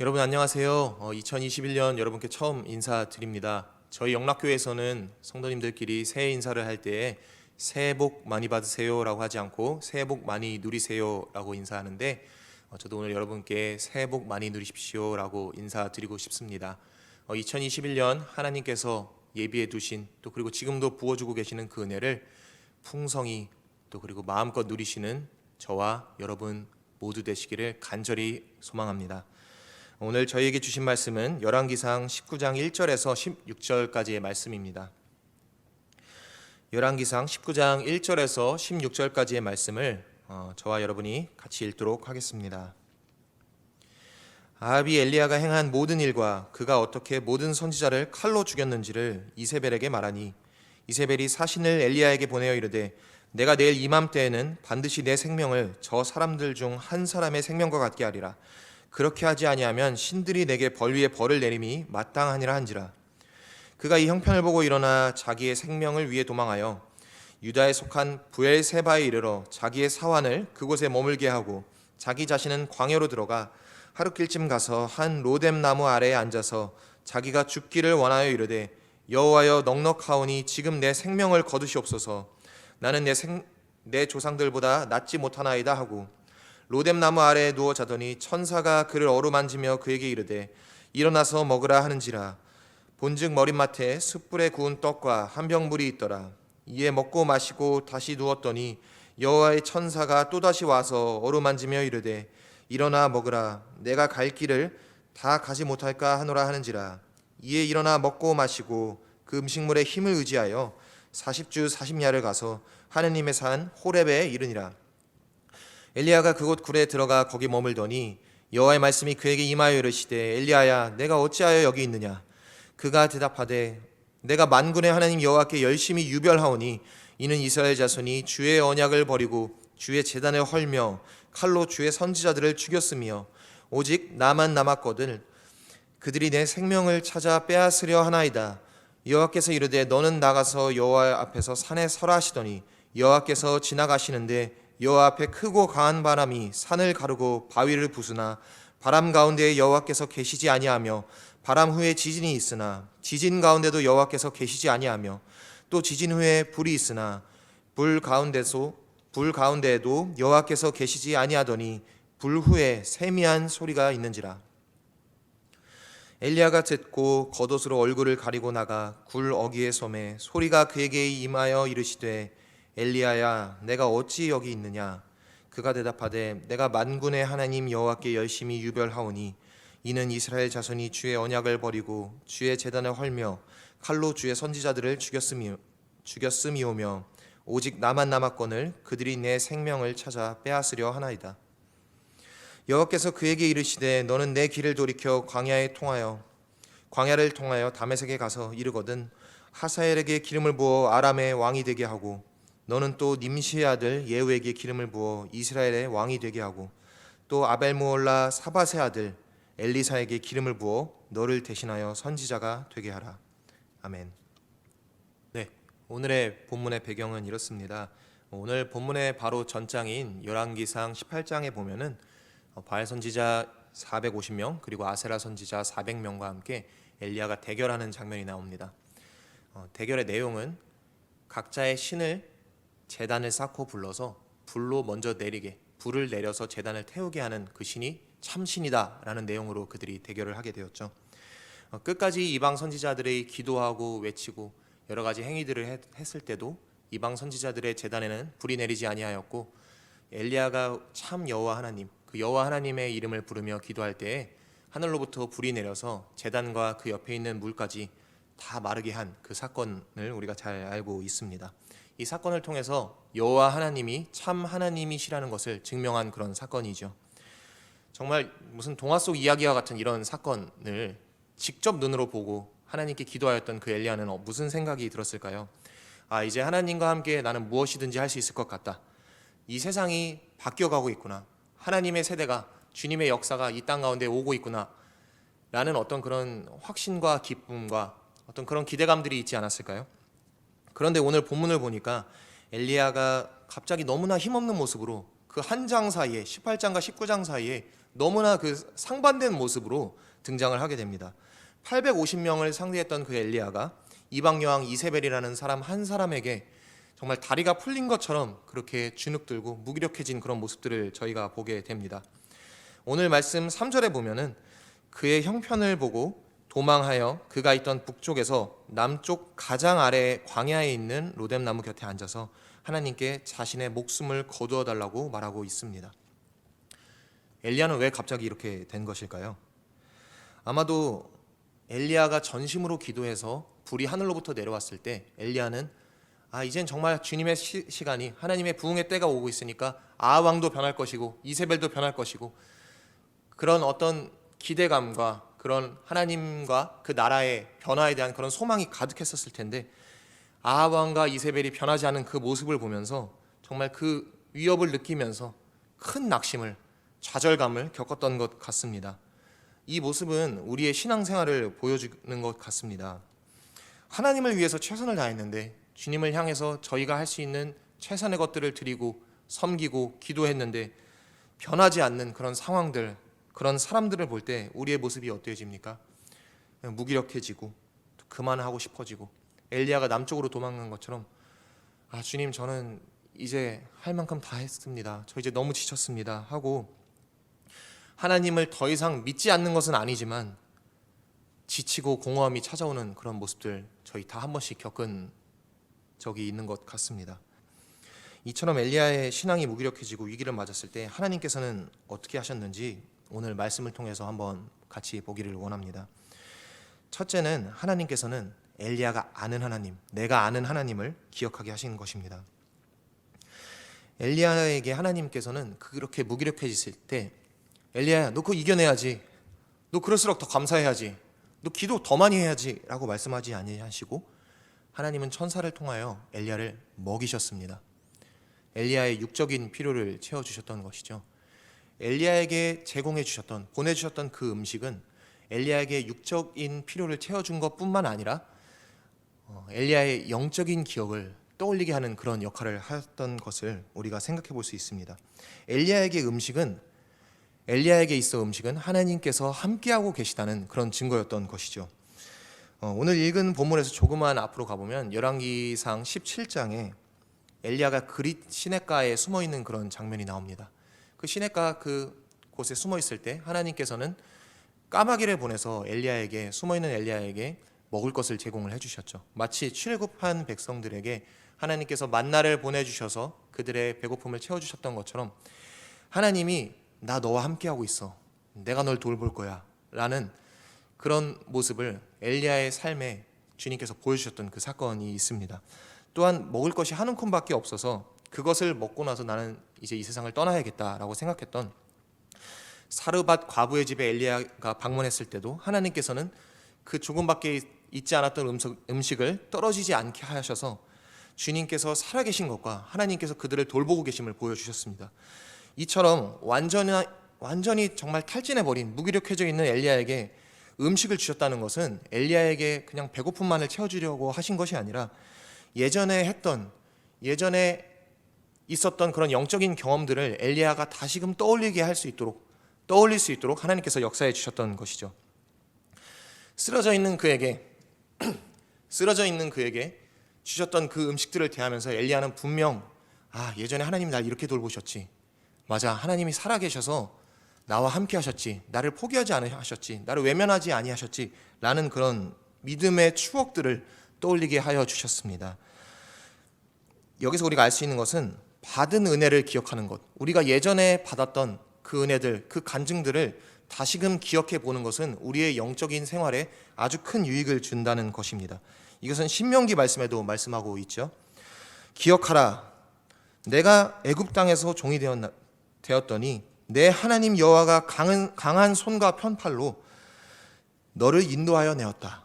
여러분 안녕하세요. 어, 2021년 여러분께 처음 인사드립니다. 저희 영락교회에서는 성도님들끼리 새해 인사를 할 때에 새해 복 많이 받으세요라고 하지 않고 새해 복 많이 누리세요라고 인사하는데 어, 저도 오늘 여러분께 새해 복 많이 누리십시오라고 인사드리고 싶습니다. 어, 2021년 하나님께서 예비해 두신 또 그리고 지금도 부어주고 계시는 그 은혜를 풍성히 또 그리고 마음껏 누리시는 저와 여러분 모두 되시기를 간절히 소망합니다. 오늘 저희에게 주신 말씀은 열왕기상 19장 1절에서 16절까지의 말씀입니다. 열왕기상 19장 1절에서 16절까지의 말씀을 어, 저와 여러분이 같이 읽도록 하겠습니다. 아합이 엘리야가 행한 모든 일과 그가 어떻게 모든 선지자를 칼로 죽였는지를 이세벨에게 말하니 이세벨이 사신을 엘리야에게 보내어 이르되 내가 내일 이맘때에는 반드시 내 생명을 저 사람들 중 한 사람의 생명과 같게 하리라 그렇게 하지 아니하면 신들이 내게 벌 위에 벌을 내림이 마땅하니라 한지라. 그가 이 형편을 보고 일어나 자기의 생명을 위해 도망하여 유다에 속한 부엘세바에 이르러 자기의 사환을 그곳에 머물게 하고 자기 자신은 광야로 들어가 하루길쯤 가서 한 로뎀 나무 아래에 앉아서 자기가 죽기를 원하여 이르되 여호와여 넉넉하오니 지금 내 생명을 거두시옵소서. 나는 내, 생, 내 조상들보다 낫지 못하나이다 하고 로뎀 나무 아래에 누워 자더니 천사가 그를 어루만지며 그에게 이르되 일어나서 먹으라 하는지라. 본즉 머릿맡에 숯불에 구운 떡과 한 병 물이 있더라. 이에 먹고 마시고 다시 누웠더니 여호와의 천사가 또다시 와서 어루만지며 이르되 일어나 먹으라. 내가 갈 길을 다 가지 못할까 하노라 하는지라. 이에 일어나 먹고 마시고 그 음식물의 힘을 의지하여 40주 40야를 가서 하느님의 산 호렙에 이르니라 엘리야가 그곳 굴에 들어가 거기 머물더니 여호와의 말씀이 그에게 임하여 이르시되 엘리야야 내가 어찌하여 여기 있느냐? 그가 대답하되 내가 만군의 하나님 여호와께 열심히 유별하오니 이는 이스라엘 자손이 주의 언약을 버리고 주의 재단을 헐며 칼로 주의 선지자들을 죽였으며 오직 나만 남았거든 그들이 내 생명을 찾아 빼앗으려 하나이다. 여호와께서 이르되 너는 나가서 여호와 앞에서 산에 서라 하시더니 여호와께서 지나가시는데 여호와 앞에 크고 강한 바람이 산을 가르고 바위를 부수나 바람 가운데에 여호와께서 계시지 아니하며 바람 후에 지진이 있으나 지진 가운데도 여호와께서 계시지 아니하며 또 지진 후에 불이 있으나 불 가운데서 불 가운데에도 여호와께서 계시지 아니하더니 불 후에 세미한 소리가 있는지라. 엘리야가 듣고 겉옷으로 얼굴을 가리고 나가 굴 어귀에 섬에 소리가 그에게 임하여 이르시되 엘리야야 내가 어찌 여기 있느냐? 그가 대답하되 내가 만군의 하나님 여호와께 열심히 유별하오니 이는 이스라엘 자손이 주의 언약을 버리고 주의 제단을 헐며 칼로 주의 선지자들을 죽였음이 죽였음이오며 오직 나만 남았거늘 그들이 내 생명을 찾아 빼앗으려 하나이다. 여호와께서 그에게 이르시되 너는 내 길을 돌이켜 광야에 통하여 광야를 통하여 다메섹에 가서 이르거든 하사엘에게 기름을 부어 아람의 왕이 되게 하고 너는 또 님시의 아들 예후에게 기름을 부어 이스라엘의 왕이 되게 하고 또 아벨무올라 사바세 아들 엘리사에게 기름을 부어 너를 대신하여 선지자가 되게 하라. 아멘. 네, 오늘의 본문의 배경은 이렇습니다. 오늘 본문의 바로 전장인 열왕기상 18장에 보면은 어, 바알 선지자 450명 그리고 아세라 선지자 400명과 함께 엘리야가 대결하는 장면이 나옵니다. 어, 대결의 내용은 각자의 신을 재단을 쌓고 불러서 불로 먼저 내리게 불을 내려서 재단을 태우게 하는 그 신이 참신이다라는 내용으로 그들이 대결을 하게 되었죠. 어, 끝까지 이방 선지자들의 기도하고 외치고 여러 가지 행위들을 했, 했을 때도 이방 선지자들의 재단에는 불이 내리지 아니하였고 엘리야가 참 여호와 하나님 그 여호와 하나님의 이름을 부르며 기도할 때에 하늘로부터 불이 내려서 재단과 그 옆에 있는 물까지 다 마르게 한 그 사건을 우리가 잘 알고 있습니다. 이 사건을 통해서 여호와 하나님이 참 하나님이시라는 것을 증명한 그런 사건이죠. 정말 무슨 동화 속 이야기와 같은 이런 사건을 직접 눈으로 보고 하나님께 기도하였던 그 엘리야는 어, 무슨 생각이 들었을까요? 아, 이제 하나님과 함께 나는 무엇이든지 할 수 있을 것 같다. 이 세상이 바뀌어가고 있구나. 하나님의 세대가 주님의 역사가 이 땅 가운데 오고 있구나. 라는 어떤 그런 확신과 기쁨과 어떤 그런 기대감들이 있지 않았을까요? 그런데 오늘 본문을 보니까 엘리야가 갑자기 너무나 힘없는 모습으로 그 한 장 사이에 18장과 19장 사이에 너무나 그 상반된 모습으로 등장을 하게 됩니다. 850명을 상대했던 그 엘리야가 이방 여왕 이세벨이라는 사람 한 사람에게 정말 다리가 풀린 것처럼 그렇게 주눅들고 무기력해진 그런 모습들을 저희가 보게 됩니다. 오늘 말씀 3절에 보면은 그의 형편을 보고 도망하여 그가 있던 북쪽에서 남쪽 가장 아래 광야에 있는 로뎀 나무 곁에 앉아서 하나님께 자신의 목숨을 거두어 달라고 말하고 있습니다. 엘리야는 왜 갑자기 이렇게 된 것일까요? 아마도 엘리야가 전심으로 기도해서 불이 하늘로부터 내려왔을 때 엘리야는 아 이젠 정말 주님의 시, 시간이 하나님의 부흥의 때가 오고 있으니까 아하 왕도 변할 것이고 이세벨도 변할 것이고 그런 어떤 기대감과 그런 하나님과 그 나라의 변화에 대한 그런 소망이 가득했었을 텐데 아하 왕과 이세벨이 변하지 않은 그 모습을 보면서 정말 그 위협을 느끼면서 큰 낙심을 좌절감을 겪었던 것 같습니다. 이 모습은 우리의 신앙생활을 보여주는 것 같습니다. 하나님을 위해서 최선을 다했는데 주님을 향해서 저희가 할 수 있는 최선의 것들을 드리고 섬기고 기도했는데 변하지 않는 그런 상황들, 그런 사람들을 볼 때 우리의 모습이 어때집니까? 무기력해지고 그만하고 싶어지고 엘리야가 남쪽으로 도망간 것처럼 아 주님 저는 이제 할 만큼 다 했습니다. 저 이제 너무 지쳤습니다. 하고 하나님을 더 이상 믿지 않는 것은 아니지만 지치고 공허함이 찾아오는 그런 모습들 저희 다 한 번씩 겪은 적이 있는 것 같습니다. 이처럼 엘리야의 신앙이 무기력해지고 위기를 맞았을 때 하나님께서는 어떻게 하셨는지 오늘 말씀을 통해서 한번 같이 보기를 원합니다. 첫째는 하나님께서는 엘리야가 아는 하나님, 내가 아는 하나님을 기억하게 하신 것입니다. 엘리야에게 하나님께서는 그렇게 무기력해졌을 때 엘리야야, 너 그거 이겨내야지. 너 그럴수록 더 감사해야지. 너 기도 더 많이 해야지라고 말씀하지 아니하시고 하나님은 천사를 통하여 엘리야를 먹이셨습니다. 엘리야의 육적인 필요를 채워 주셨던 것이죠. 엘리야에게 제공해 주셨던 보내 주셨던 그 음식은 엘리야에게 육적인 필요를 채워 준 것뿐만 아니라 어, 엘리야의 영적인 기억을 떠올리게 하는 그런 역할을 하였던 것을 우리가 생각해 볼 수 있습니다. 엘리야에게 음식은 엘리야에게 있어 음식은 하나님께서 함께하고 계시다는 그런 증거였던 것이죠. 어, 오늘 읽은 본문에서 조금만 앞으로 가보면 열왕기상 17장에 엘리야가 그릿 시냇가에 숨어 있는 그런 장면이 나옵니다. 그 시냇가 그 곳에 숨어 있을 때 하나님께서는 까마귀를 보내서 엘리야에게 숨어 있는 엘리야에게 먹을 것을 제공을 해 주셨죠. 마치 출애굽한 백성들에게 하나님께서 만나를 보내 주셔서 그들의 배고픔을 채워 주셨던 것처럼 하나님이 나 너와 함께 하고 있어. 내가 널 돌볼 거야. 라는 그런 모습을 엘리야의 삶에 주님께서 보여주셨던 그 사건이 있습니다. 또한 먹을 것이 한 움큼밖에 없어서 그것을 먹고 나서 나는 이제 이 세상을 떠나야겠다라고 생각했던 사르밧 과부의 집에 엘리야가 방문했을 때도 하나님께서는 그 조금밖에 있지 않았던 음식, 음식을 떨어지지 않게 하셔서 주님께서 살아계신 것과 하나님께서 그들을 돌보고 계심을 보여주셨습니다. 이처럼 완전히 완전히 정말 탈진해 버린 무기력해져 있는 엘리야에게 음식을 주셨다는 것은 엘리야에게 그냥 배고픔만을 채워주려고 하신 것이 아니라 예전에 했던 예전에 있었던 그런 영적인 경험들을 엘리야가 다시금 떠올리게 할 수 있도록 떠올릴 수 있도록 하나님께서 역사해 주셨던 것이죠. 쓰러져 있는 그에게 쓰러져 있는 그에게 주셨던 그 음식들을 대하면서 엘리야는 분명 아 예전에 하나님 날 이렇게 돌보셨지. 맞아 하나님이 살아계셔서 나와 함께 하셨지. 나를 포기하지 않으셨지. 나를 외면하지 아니하셨지. 라는 그런 믿음의 추억들을 떠올리게 하여 주셨습니다. 여기서 우리가 알 수 있는 것은 받은 은혜를 기억하는 것 우리가 예전에 받았던 그 은혜들 그 간증들을 다시금 기억해 보는 것은 우리의 영적인 생활에 아주 큰 유익을 준다는 것입니다 이것은 신명기 말씀에도 말씀하고 있죠 기억하라 내가 애굽 땅에서 종이 되었더니 내 하나님 여호와가 강한, 강한 손과 편팔로 너를 인도하여 내었다.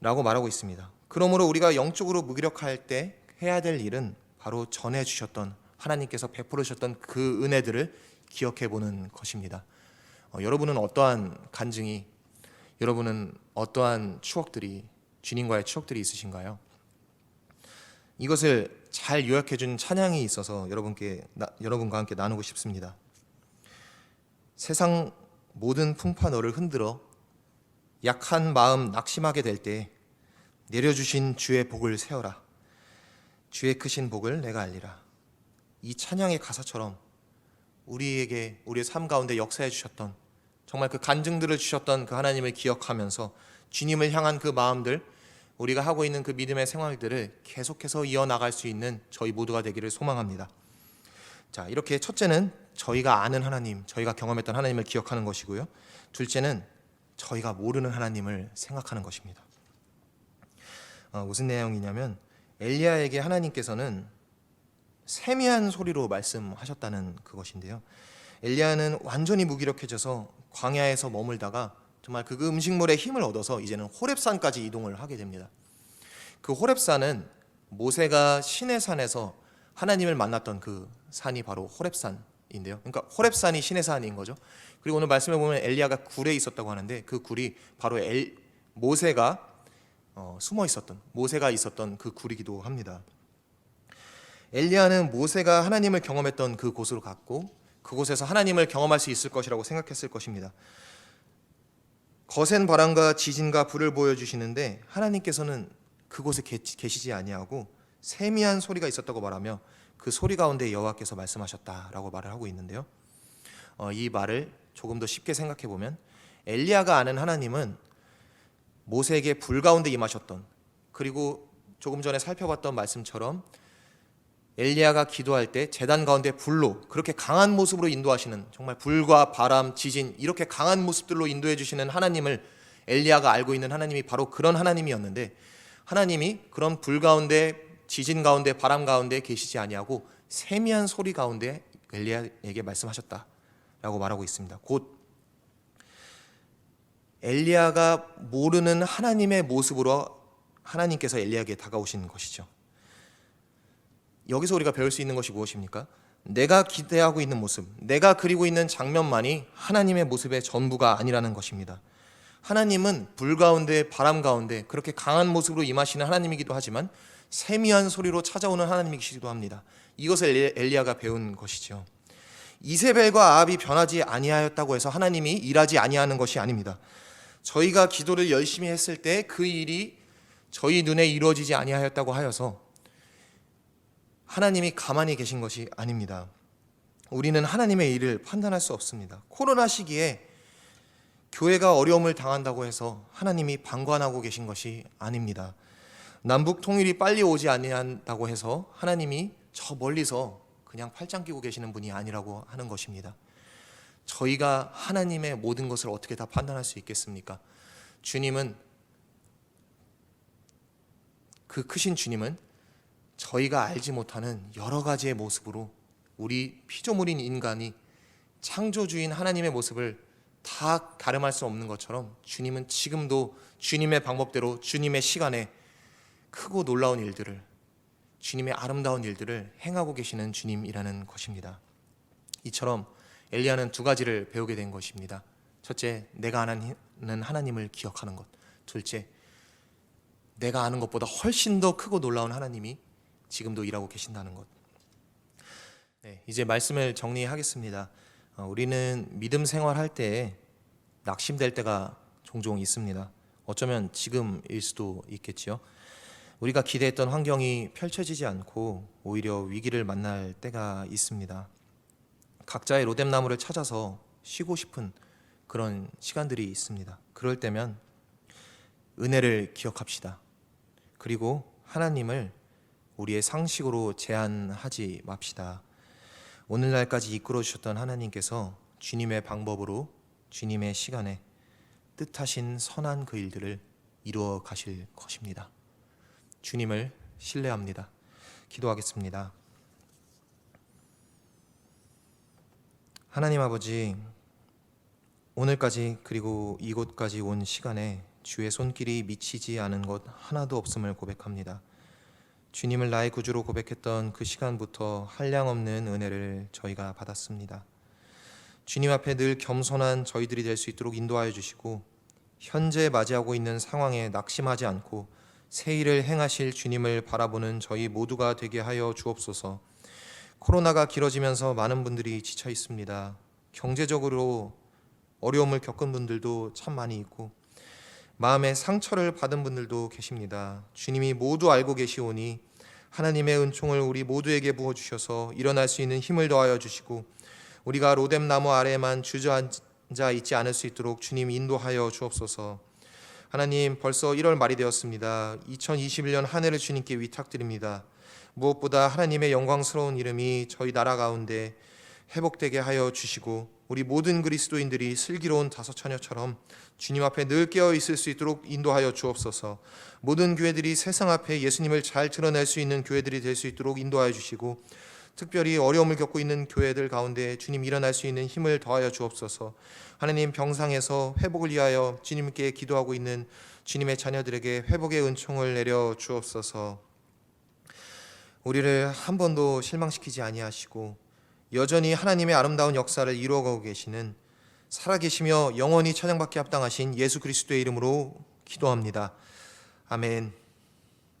라고 말하고 있습니다. 그러므로 우리가 영적으로 무기력할 때 해야 될 일은 바로 전해 주셨던 하나님께서 베풀어 주셨던 그 은혜들을 기억해 보는 것입니다. 어, 여러분은 어떠한 간증이 여러분은 어떠한 추억들이 주님과의 추억들이 있으신가요? 이것을 잘 요약해 준 찬양이 있어서 여러분께 나, 여러분과 함께 나누고 싶습니다. 세상 모든 풍파 너를 흔들어 약한 마음 낙심하게 될 때 내려주신 주의 복을 세어라. 주의 크신 복을 내가 알리라. 이 찬양의 가사처럼 우리에게 우리의 삶 가운데 역사해 주셨던 정말 그 간증들을 주셨던 그 하나님을 기억하면서 주님을 향한 그 마음들 우리가 하고 있는 그 믿음의 생활들을 계속해서 이어나갈 수 있는 저희 모두가 되기를 소망합니다. 자, 이렇게 첫째는 저희가 아는 하나님, 저희가 경험했던 하나님을 기억하는 것이고요. 둘째는 저희가 모르는 하나님을 생각하는 것입니다. 어, 무슨 내용이냐면 엘리야에게 하나님께서는 세미한 소리로 말씀하셨다는 그것인데요. 엘리야는 완전히 무기력해져서 광야에서 머물다가 정말 그 음식물의 힘을 얻어서 이제는 호렙산까지 이동을 하게 됩니다. 그 호렙산은 모세가 신의 산에서 하나님을 만났던 그 산이 바로 호렙산인데요. 그러니까 호렙산이 신의 산인 거죠. 그리고 오늘 말씀에 보면 엘리야가 굴에 있었다고 하는데 그 굴이 바로 엘, 모세가 어, 숨어 있었던 모세가 있었던 그 굴이기도 합니다. 엘리야는 모세가 하나님을 경험했던 그 곳으로 갔고 그곳에서 하나님을 경험할 수 있을 것이라고 생각했을 것입니다. 거센 바람과 지진과 불을 보여주시는데 하나님께서는 그곳에 계시지 아니하고 세미한 소리가 있었다고 말하며 그 소리 가운데 여호와께서 말씀하셨다라고 말을 하고 있는데요. 어, 이 말을 조금 더 쉽게 생각해 보면 엘리야가 아는 하나님은 모세에게 불 가운데 임하셨던 그리고 조금 전에 살펴봤던 말씀처럼 엘리야가 기도할 때 재단 가운데 불로 그렇게 강한 모습으로 인도하시는 정말 불과 바람, 지진 이렇게 강한 모습들로 인도해 주시는 하나님을 엘리야가 알고 있는 하나님이 바로 그런 하나님이었는데 하나님이 그런 불 가운데 지진 가운데 바람 가운데 계시지 아니하고 세미한 소리 가운데 엘리야에게 말씀하셨다라고 말하고 있습니다. 곧 엘리야가 모르는 하나님의 모습으로 하나님께서 엘리야에게 다가오신 것이죠. 여기서 우리가 배울 수 있는 것이 무엇입니까? 내가 기대하고 있는 모습, 내가 그리고 있는 장면만이 하나님의 모습의 전부가 아니라는 것입니다. 하나님은 불 가운데 바람 가운데 그렇게 강한 모습으로 임하시는 하나님이기도 하지만 세미한 소리로 찾아오는 하나님이시기도 합니다. 이것을 엘리야가 배운 것이죠. 이세벨과 아합이 변하지 아니하였다고 해서 하나님이 일하지 아니하는 것이 아닙니다. 저희가 기도를 열심히 했을 때 그 일이 저희 눈에 이루어지지 아니하였다고 하여서 하나님이 가만히 계신 것이 아닙니다. 우리는 하나님의 일을 판단할 수 없습니다. 코로나 시기에 교회가 어려움을 당한다고 해서 하나님이 방관하고 계신 것이 아닙니다. 남북 통일이 빨리 오지 아니한다고 해서 하나님이 저 멀리서 그냥 팔짱 끼고 계시는 분이 아니라고 하는 것입니다. 저희가 하나님의 모든 것을 어떻게 다 판단할 수 있겠습니까? 주님은 그 크신 주님은 저희가 알지 못하는 여러 가지의 모습으로 우리 피조물인 인간이 창조주인 하나님의 모습을 다 가름할 수 없는 것처럼 주님은 지금도 주님의 방법대로 주님의 시간에 크고 놀라운 일들을 주님의 아름다운 일들을 행하고 계시는 주님이라는 것입니다. 이처럼 엘리야는 두 가지를 배우게 된 것입니다. 첫째, 내가 아는 하나님을 기억하는 것. 둘째, 내가 아는 것보다 훨씬 더 크고 놀라운 하나님이 지금도 일하고 계신다는 것. 네, 이제 말씀을 정리하겠습니다. 어, 우리는 믿음 생활할 때 낙심될 때가 종종 있습니다. 어쩌면 지금일 수도 있겠지요. 우리가 기대했던 환경이 펼쳐지지 않고 오히려 위기를 만날 때가 있습니다. 각자의 로뎀나무를 찾아서 쉬고 싶은 그런 시간들이 있습니다. 그럴 때면 은혜를 기억합시다. 그리고 하나님을 우리의 상식으로 제한하지 맙시다. 오늘날까지 이끌어 주셨던 하나님께서 주님의 방법으로 주님의 시간에 뜻하신 선한 그 일들을 이루어 가실 것입니다. 주님을 신뢰합니다. 기도하겠습니다. 하나님 아버지, 오늘까지 그리고 이곳까지 온 시간에 주의 손길이 미치지 않은 것 하나도 없음을 고백합니다. 주님을 나의 구주로 고백했던 그 시간부터 한량없는 은혜를 저희가 받았습니다. 주님 앞에 늘 겸손한 저희들이 될 수 있도록 인도하여 주시고 현재 맞이하고 있는 상황에 낙심하지 않고 새 일을 행하실 주님을 바라보는 저희 모두가 되게 하여 주옵소서. 코로나가 길어지면서 많은 분들이 지쳐 있습니다. 경제적으로 어려움을 겪은 분들도 참 많이 있고 마음의 상처를 받은 분들도 계십니다. 주님이 모두 알고 계시오니 하나님의 은총을 우리 모두에게 부어 주셔서 일어날 수 있는 힘을 더하여 주시고 우리가 로뎀 나무 아래에만 주저앉아 있지 않을 수 있도록 주님 인도하여 주옵소서. 하나님 벌써 1월 말이 되었습니다. 2021년 한 해를 주님께 위탁드립니다. 무엇보다 하나님의 영광스러운 이름이 저희 나라 가운데 회복되게 하여 주시고 우리 모든 그리스도인들이 슬기로운 다섯 처녀처럼 주님 앞에 늘 깨어 있을 수 있도록 인도하여 주옵소서. 모든 교회들이 세상 앞에 예수님을 잘 드러낼 수 있는 교회들이 될 수 있도록 인도하여 주시고 특별히 어려움을 겪고 있는 교회들 가운데 주님 일어날 수 있는 힘을 더하여 주옵소서. 하나님 병상에서 회복을 위하여 주님께 기도하고 있는 주님의 자녀들에게 회복의 은총을 내려 주옵소서. 우리를 한 번도 실망시키지 아니하시고 여전히 하나님의 아름다운 역사를 이루어가고 계시는 살아계시며 영원히 찬양받기 합당하신 예수 그리스도의 이름으로 기도합니다. 아멘.